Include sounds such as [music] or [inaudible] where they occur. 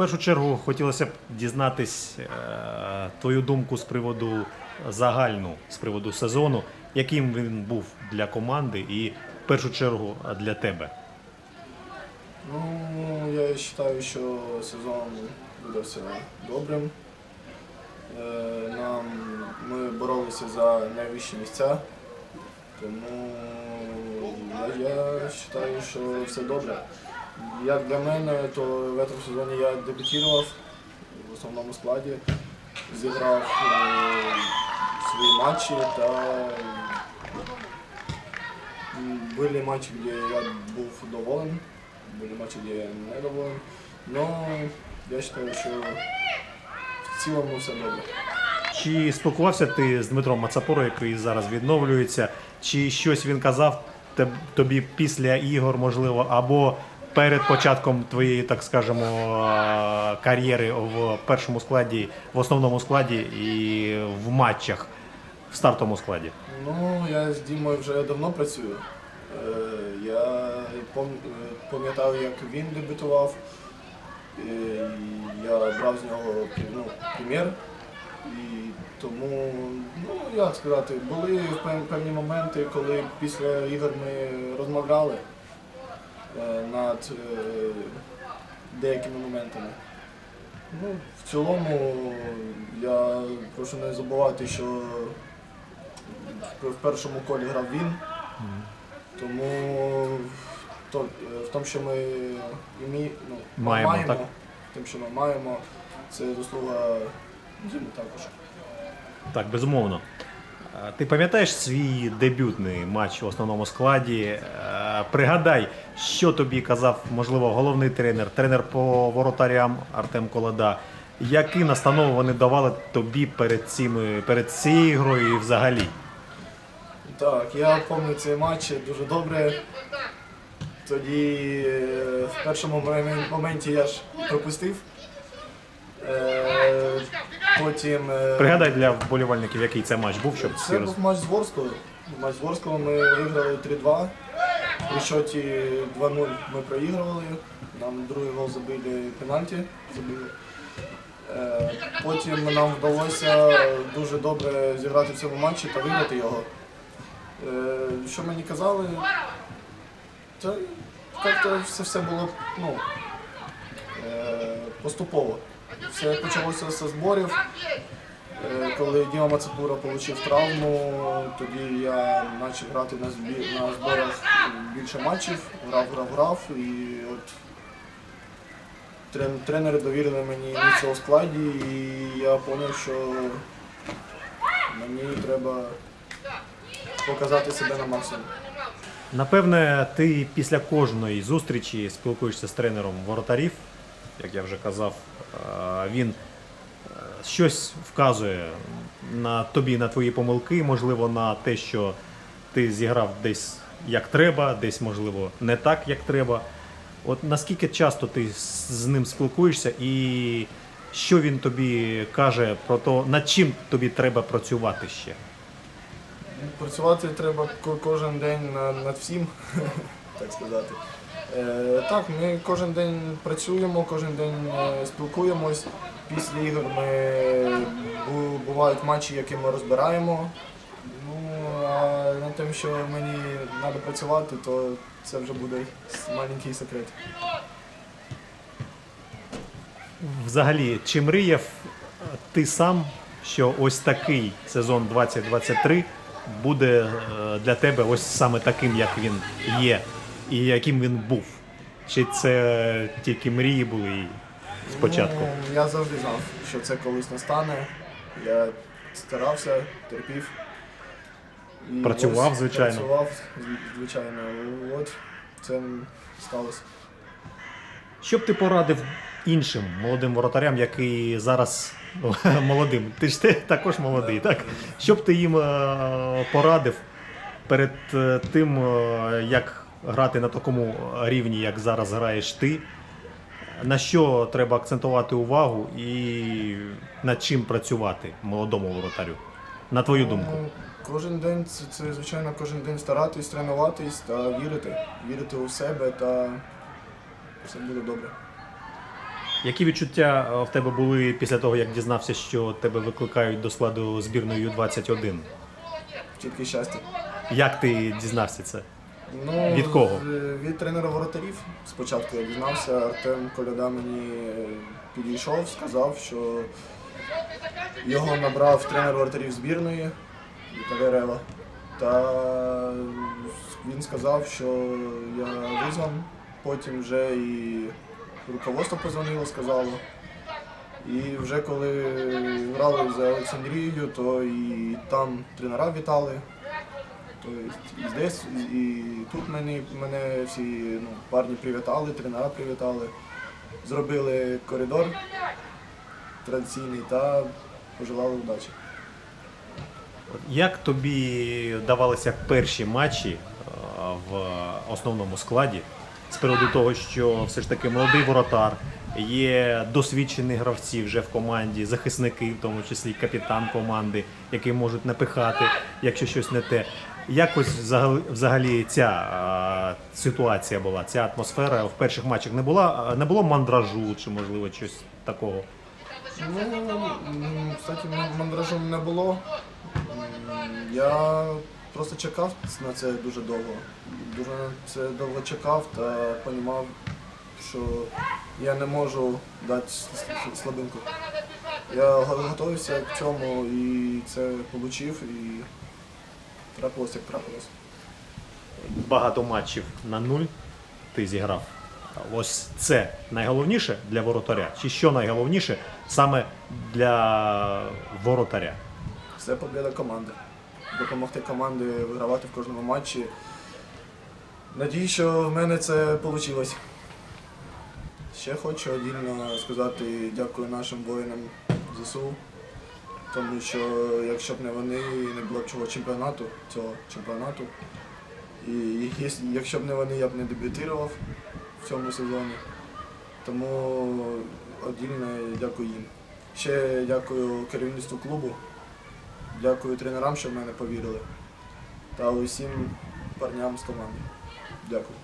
першу чергу хотілося б дізнатись е, твою думку з приводу загальну, з приводу сезону, яким він був для команди і в першу чергу для тебе. Ну, я вважаю, що сезон все добрим. Е, Нам, ми боролися за найвищі місця, тому я вважаю, що все добре. Як для мене, то в цьому сезоні я дебютував в основному складі, зіграв е, свої матчі та були матчі, де я був доволен, були матчі, де я не доволен. Но я вважаю, що в цілому все добре. Чи спілкувався ти з Дмитром Мацапоро, який зараз відновлюється, чи щось він казав тобі після ігор, можливо, або перед початком твоєї, так скажемо, е, кар'єри в першому складі, в основному складі і в матчах в стартовому складі? Ну, я з Дімою вже давно працюю. Е, Я пам- е, як він дебютував. Я брав з нього ну, примір. І тому, ну як сказати, були певні моменти, коли після ігор ми розмовляли над е, деякими моментами. Ну, в цілому я прошу не забувати, що в першому колі грав він. Тому в то- в тому, що ми імі, ну, Маємо, так? в тому, що ми маємо, це заслуга Діми також. Так, безумовно. Е, Ти пам'ятаєш свій дебютний матч в основному складі? Пригадай, що тобі казав, можливо, головний тренер, тренер по воротарям Артем Колода. Які настанови вони давали тобі перед, цими, перед цією грою і взагалі? Так, я пам'ятаю цей матч дуже добре. Тоді е, в першому моменті я ж пропустив. Е, Потім. е, Пригадай для вболівальників, який це матч був, щоб всі Це роз... був матч з Ворською. Матч з Ворською ми виграли 3-2. При счеті 2-0 ми проігрували. Нам другий гол забили пенальті. Забили. Е, Потім нам вдалося дуже добре зіграти в цьому матчі та виграти його. Е, Що мені казали, то як-то все, все було ну, е, поступово. Все почалося зі зборів. Е, Коли Діма Мацепура отримав травму, тоді я почав грати на, на зборах більше матчів, грав, грав, грав. І от трен... тренери довірили мені місце у складі, і я зрозумів, що мені треба показати себе на максимум. Напевне, ти після кожної зустрічі спілкуєшся з тренером воротарів, як я вже казав, е, він щось вказує на тобі, на твої помилки, можливо, на те, що ти зіграв десь як треба, десь, можливо, не так, як треба. От наскільки часто ти з ним спілкуєшся і що він тобі каже про те, над чим тобі треба працювати ще? Працювати треба кожен день над всім, [laughs] так сказати. Е, так, ми кожен день працюємо, кожен день е, спілкуємось. Після ігор ми бувають матчі, які ми розбираємо. Ну, а над тим, що мені треба працювати, то це вже буде маленький секрет. Взагалі, чи мріяв ти сам, що ось такий сезон 2023 буде е, для тебе ось саме таким, як він є, і яким він був? Чи це тільки мрії були спочатку? Ну, я завжди знав, що це колись настане. Я старався, терпів. І Працював, ось звичайно. Працював, звичайно. От це сталося. Що б ти порадив іншим молодим воротарям, які зараз ну, [laughs] молодим? Ти ж ти також молодий, так? Що б ти їм е, порадив перед е, тим, е, як грати на такому рівні, як зараз граєш ти? На що треба акцентувати увагу і над чим працювати молодому воротарю? На твою думку? Ну, Кожен день це, це, звичайно, кожен день старатись, тренуватись та вірити. Вірити у себе та все буде добре. Які відчуття е, в тебе були після того, як дізнався, що тебе викликають до складу збірної Ю-21? Тільки щастя. Як ти дізнався це? Ну, Від кого? з- Від тренера воротарів. Спочатку я дізнався, Артем Коляда мені е, підійшов, сказав, що його набрав тренер воротарів збірної Віталій Рева. Та він сказав, що я визван. Потім вже і руководство позвонило, сказало. І вже коли грали за Олександрією, то і там тренера вітали. Тобто і здесь, і тут мене, мене всі ну, парні привітали, тренера привітали. Зробили коридор традиційний та пожелали удачі. Як тобі давалися перші матчі е, в основному складі з приводу того, що все ж таки молодий воротар, є досвідчені гравці вже в команді, захисники, в тому числі капітан команди, які можуть напихати, якщо щось не те. Якось взагалі, взагалі ця е, ситуація була, ця атмосфера в перших матчах не була, не було мандражу чи можливо щось такого. Ну, кстати, мандражу не було. Я просто чекав на це дуже довго. Дуже це довго чекав та розумів, що я не можу дати слабинку. Я го- готувався к цьому і це отримав, і трапилось як трапилось. багато матчів на нуль ти зіграв. Ось це найголовніше для воротаря. Чи що найголовніше саме для воротаря? Це побіда команди. Допомогти команді вигравати в кожному матчі. Надію, що в мене це вийшло. Ще хочу віддільно сказати дякую нашим воїнам ЗСУ, тому що якщо б не вони, не було б цього чемпіонату, цього чемпіонату. І якщо б не вони, я б не дебютував в цьому сезоні. Тому віддільно дякую їм. Ще дякую керівництву клубу. Дякую тренерам, що в мене повірили. Та усім парням з команди. Дякую.